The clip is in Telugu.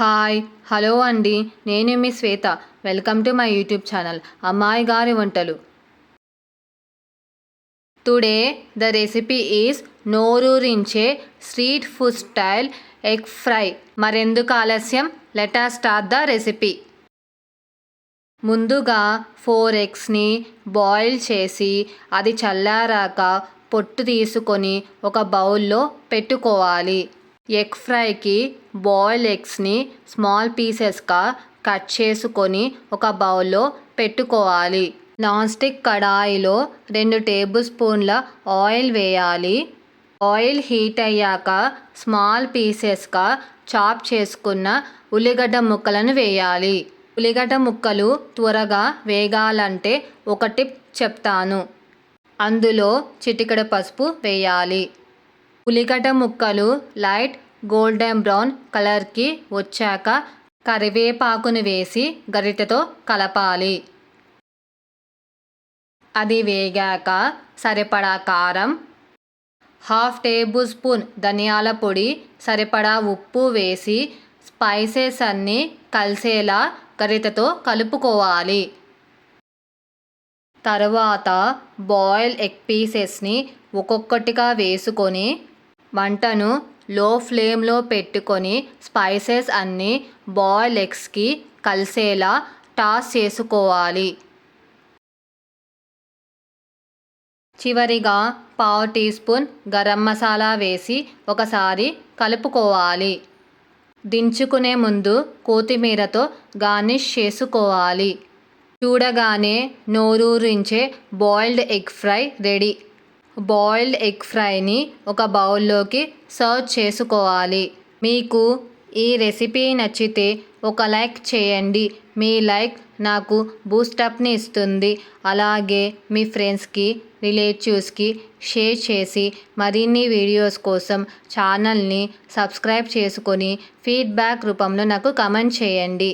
హాయ్ హలో అండి. నేను మీ Shweta. Welcome to my YouTube channel. అమ్మాయి గారి వంటలు. Today the recipe is నోరూరించే street food style egg fry. మరెందుకు ఆలస్యం? Let's start the recipe. ముందుగా ఫోర్ ఎగ్స్ని బాయిల్ చేసి అది చల్లారాక పొట్టు తీసుకొని ఒక బౌల్లో పెట్టుకోవాలి. ఎగ్ ఫ్రైకి బాయిల్ ఎగ్స్ని స్మాల్ పీసెస్గా కట్ చేసుకొని ఒక బౌల్లో పెట్టుకోవాలి. నాన్ స్టిక్ కడాయిలో రెండు టేబుల్ స్పూన్ల ఆయిల్ వేయాలి. ఆయిల్ హీట్ అయ్యాక స్మాల్ పీసెస్గా చాప్ చేసుకున్న ఉల్లిగడ్డ ముక్కలను వేయాలి. ఉల్లిగడ్డ ముక్కలు త్వరగా వేగాలంటే ఒక టిప్ చెప్తాను. అందులో చిటికడ పసుపు వేయాలి. ఉల్లిగడ్డ ముక్కలు లైట్ గోల్డెన్ బ్రౌన్ కలర్కి వచ్చాక కరివేపాకును వేసి గరిటెతో కలపాలి. అది వేగాక సరిపడా కారం హాఫ్ టేబుల్ స్పూన్ ధనియాల పొడి సరిపడా ఉప్పు వేసి స్పైసెస్ అన్నీ కలిసేలా గరిటెతో కలుపుకోవాలి. తర్వాత బాయిల్ ఎగ్ పీసెస్ని ఒక్కొక్కటిగా వేసుకొని వంటను లో ఫ్లేమ్లో పెట్టుకొని స్పైసెస్ అన్నీ బాయిల్ ఎగ్స్కి కలిసేలా టాస్ చేసుకోవాలి. చివరిగా పావు టీ స్పూన్ గరం మసాలా వేసి ఒకసారి కలుపుకోవాలి. దించుకునే ముందు కొత్తిమీరతో గార్నిష్ చేసుకోవాలి. చూడగానే నోరూరించే boiled egg fry ready. Boiled egg ఫ్రైని ఒక బౌల్లోకి సర్వ్ చేసుకోవాలి. మీకు ఈ రెసిపీ నచ్చితే ఒక లైక్ చేయండి. మీ లైక్ నాకు బూస్టప్ని ఇస్తుంది. అలాగే మీ ఫ్రెండ్స్కి రిలేటివ్స్కి షేర్ చేసి మరిన్ని వీడియోస్ కోసం ఛానల్ని సబ్స్క్రైబ్ చేసుకొని ఫీడ్బ్యాక్ రూపంలో నాకు కమెంట్ చేయండి.